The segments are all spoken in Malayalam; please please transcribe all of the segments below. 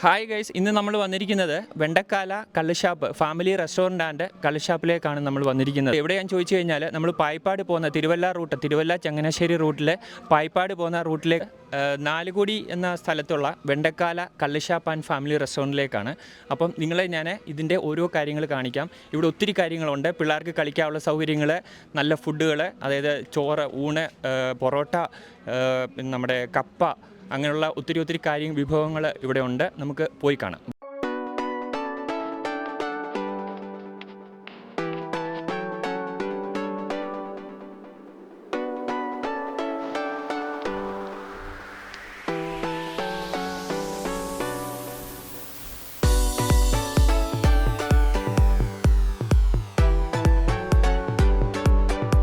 ഹായ് ഗൈസ് ഇന്ന് നമ്മൾ വന്നിരിക്കുന്നത് വെണ്ടക്കാല കള്ളുഷാപ്പ് ഫാമിലി റെസ്റ്റോറന്റ് ആൻഡ് കള്ളുഷാപ്പിലേക്കാണ് നമ്മൾ വന്നിരിക്കുന്നത്. എവിടെയാണെന്ന് ചോദിച്ചു കഴിഞ്ഞാൽ നമ്മൾ പായ്പാട് പോകുന്ന തിരുവല്ല റൂട്ട് തിരുവല്ല ചങ്ങനാശ്ശേരി റൂട്ടിലെ പായ്പാട് പോകുന്ന റൂട്ടിലെ നാലുകൂടി എന്ന സ്ഥലത്തുള്ള വെണ്ടക്കാല കള്ളുഷാപ്പ് ആൻഡ് ഫാമിലി റെസ്റ്റോറന്റിലേക്കാണ് അപ്പം നിങ്ങളെ ഞാൻ ഇതിന്റെ ഓരോ കാര്യങ്ങൾ കാണിക്കാം. ഇവിടെ ഒത്തിരി കാര്യങ്ങളുണ്ട്. പിള്ളേർക്ക് കളിക്കാനുള്ള സൗകര്യങ്ങൾ നല്ല ഫുഡുകൾ അതായത് ചോറ് ഊണ് പൊറോട്ട നമ്മുടെ കപ്പ അങ്ങനെയുള്ള ഒത്തിരി ഒത്തിരി കാര്യങ്ങൾ വിഭവങ്ങൾ ഇവിടെ ഉണ്ട്. നമുക്ക് പോയി കാണാം.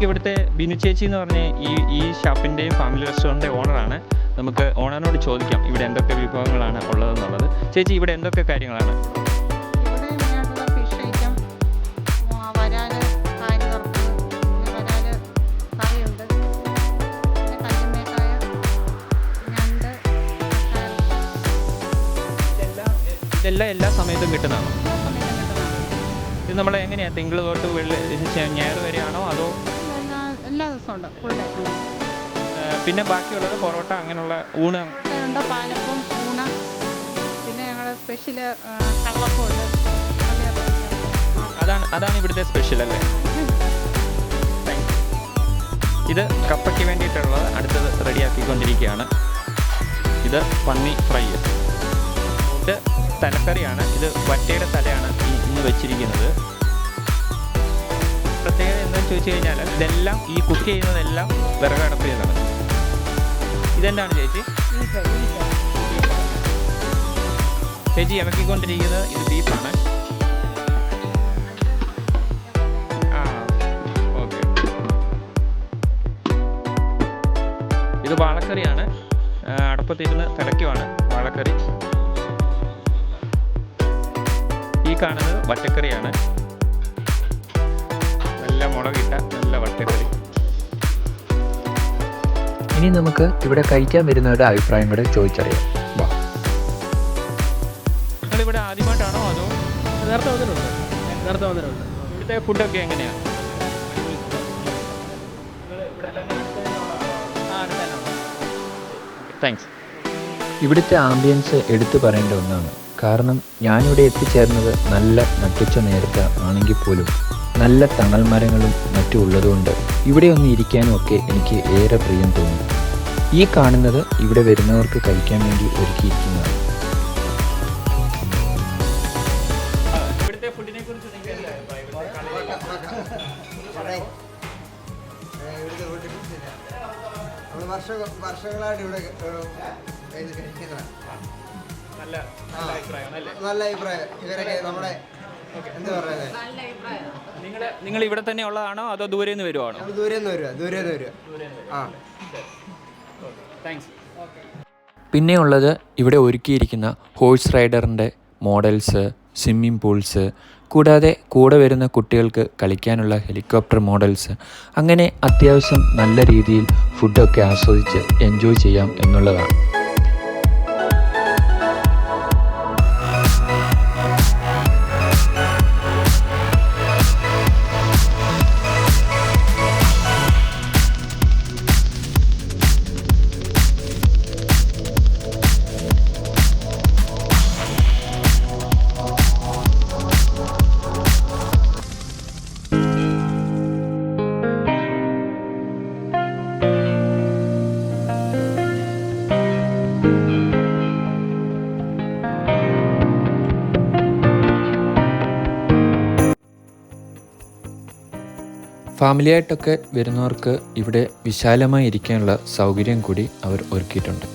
ഇവിടുത്തെ ബിനു ചേച്ചി എന്ന് പറഞ്ഞ ഈ ഈ ഷാപ്പിന്റെയും ഫാമിലി റെസ്റ്റോറന്റിന്റെ ഓണറാണ്. നമുക്ക് ഓണറിനോട് ചോദിക്കാം ഇവിടെ എന്തൊക്കെ വിഭവങ്ങളാണ് ഉള്ളതെന്നുള്ളത്. ചേച്ചി ഇവിടെ എന്തൊക്കെ കാര്യങ്ങളാണ്? ഇതെല്ലാം എല്ലാ സമയത്തും കിട്ടുന്നതാണോ എല്ലാ സമയത്തും കിട്ടുന്നതാണ്. ഇത് നമ്മൾ എങ്ങനെയാണ് തിങ്കൾ തൊട്ട് വെള്ളി ഞായർ വരെയാണോ അതോ എല്ലാ ദിവസവും ഉണ്ട് ഫുൾ ഡേ പിന്നെ ബാക്കിയുള്ളത് പൊറോട്ട അങ്ങനെയുള്ള ഊണ്. ഉണ്ട് പാലപ്പം ഊണ്. പിന്നെ ഞങ്ങളുടെ സ്പെഷ്യൽ കള്ളപ്പം ഉണ്ട്. അതാണ് അതാണ് ഇവിടുത്തെ സ്പെഷ്യൽ അല്ലേ? ഇത് കപ്പയ്ക്ക് വേണ്ടിയിട്ടുള്ളത് അടുത്തത് റെഡിയാക്കിക്കൊണ്ടിരിക്കുകയാണ്. ഇത് പന്നി ഫ്രൈ. ഇത് തലക്കറിയാണ്. ഇത് വറ്റയുടെ തലയാണ് ഇന്ന് വെച്ചിരിക്കുന്നത്. പ്രത്യേകത എന്താണെന്ന് ചോദിച്ചു കഴിഞ്ഞാൽ ഇതെല്ലാം ഈ കുക്ക് ചെയ്യുന്നതെല്ലാം വിറകടപ്പ് ചെയ്തതാണ് ഇതെന്താണ് ചേച്ചി? ചേച്ചി ഇറക്കിക്കൊണ്ടിരിക്കുന്നത് ഇത് ബീഫാണ്. ഇത് വാളക്കറിയാണ്. അടുപ്പത്തിരുന്ന് തിളയ്ക്കുവാണ് വാഴക്കറി ഈ കാണുന്നത് വറ്റക്കറിയാണ്. ഇനി നമുക്ക് ഇവിടെ കഴിക്കാൻ വരുന്നവരുടെ അഭിപ്രായം കൂടെ ചോദിച്ചറിയാം. നിങ്ങളിവിടെ ആദ്യമായിട്ടാണോ അതോ നേരത്തെ വന്നിട്ടുണ്ട്? നേരത്തെ വന്നിട്ടുണ്ട്. ഇവിടുത്തെ ഫുഡൊക്കെ എങ്ങനെയാണ് താങ്ക്സ് ഇവിടുത്തെ ആംബിയൻസ് എടുത്തു പറയേണ്ട ഒന്നാണ്. കാരണം ഞാനിവിടെ എത്തിച്ചേർന്നത് നല്ല നട്ടുച്ച നേരത്തെ ആണെങ്കിൽ പോലും നല്ല തണൽ മരങ്ങളും മറ്റും ഉള്ളതുകൊണ്ട് ഇവിടെ ഒന്ന് ഇരിക്കാനും ഒക്കെ എനിക്ക് ഏറെ പ്രിയം തോന്നി. ഈ കാണുന്നത് ഇവിടെ വരുന്നവർക്ക് കഴിക്കാൻ വേണ്ടി ഒരുക്കിയിരിക്കുന്നതാണ്. വർഷങ്ങളായിട്ട് ഇവിടെ കഴിക്കുന്നതാണ് നല്ല അഭിപ്രായം. ഇവരൊക്കെ നമ്മുടെ എന്താ പറയുന്നത്? നിങ്ങൾ നിങ്ങൾ ഇവിടെ തന്നെ ഉള്ളതാണോ അതോ ദൂരെ നിന്ന് വരുവാണോ? ദൂരെ നിന്ന് വരുക ദൂരെ നിന്ന് വരുക ആ. താങ്ക്സ് പിന്നെ ഉള്ളത് ഇവിടെ ഒരുക്കിയിരിക്കുന്ന ഹോഴ്സ് റൈഡറിന്റെ മോഡൽസ് സ്വിമ്മിംഗ് പൂൾസ് കൂടാതെ കൂടെ വരുന്ന കുട്ടികൾക്ക് കളിക്കാനുള്ള ഹെലികോപ്റ്റർ മോഡൽസ് അങ്ങനെ അത്യാവശ്യം നല്ല രീതിയിൽ ഫുഡൊക്കെ ആസ്വദിച്ച് എൻജോയ് ചെയ്യാം എന്നുള്ളതാണ്. ഫാമിലിയായിട്ടൊക്കെ വരുന്നവർക്ക് ഇവിടെ വിശാലമായി ഇരിക്കാനുള്ള സൗകര്യം കൂടി അവർ ഒരുക്കിയിട്ടുണ്ട്.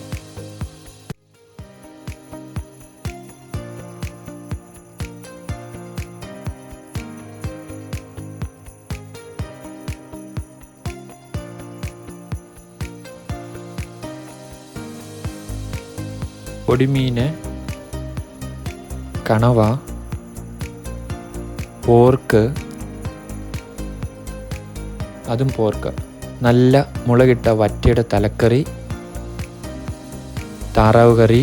പൊടിമീന് കണവ പോർക്ക് അതും പോർക്ക്. നല്ല മുളകിട്ട വറ്റയുടെ തലക്കറി താറാവ് കറി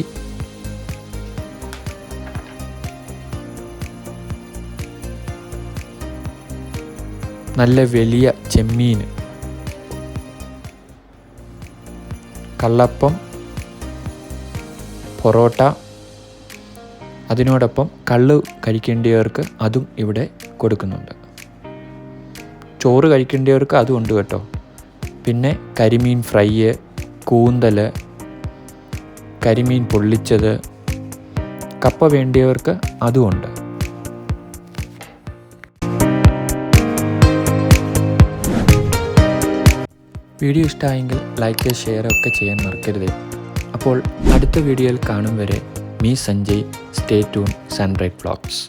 നല്ല വലിയ ചെമ്മീൻ കള്ളപ്പം പൊറോട്ട അതിനോടൊപ്പം കള്ള് കഴിക്കേണ്ടിയവർക്ക് അതും ഇവിടെ കൊടുക്കുന്നുണ്ട്. ചോറ് കഴിക്കേണ്ടവർക്ക് അതുമുണ്ട് കേട്ടോ. പിന്നെ കരിമീൻ ഫ്രൈ കൂന്തൽ കരിമീൻ പൊള്ളിച്ചത് കപ്പ വേണ്ടിയവർക്ക് അതുമുണ്ട് വീഡിയോ ഇഷ്ടമായെങ്കിൽ ലൈക്ക് ഷെയർ ഒക്കെ ചെയ്യാൻ മറക്കരുത്. അപ്പോൾ അടുത്ത വീഡിയോയിൽ കാണും വരെ me Sanjay stay tune Sunrite vlogs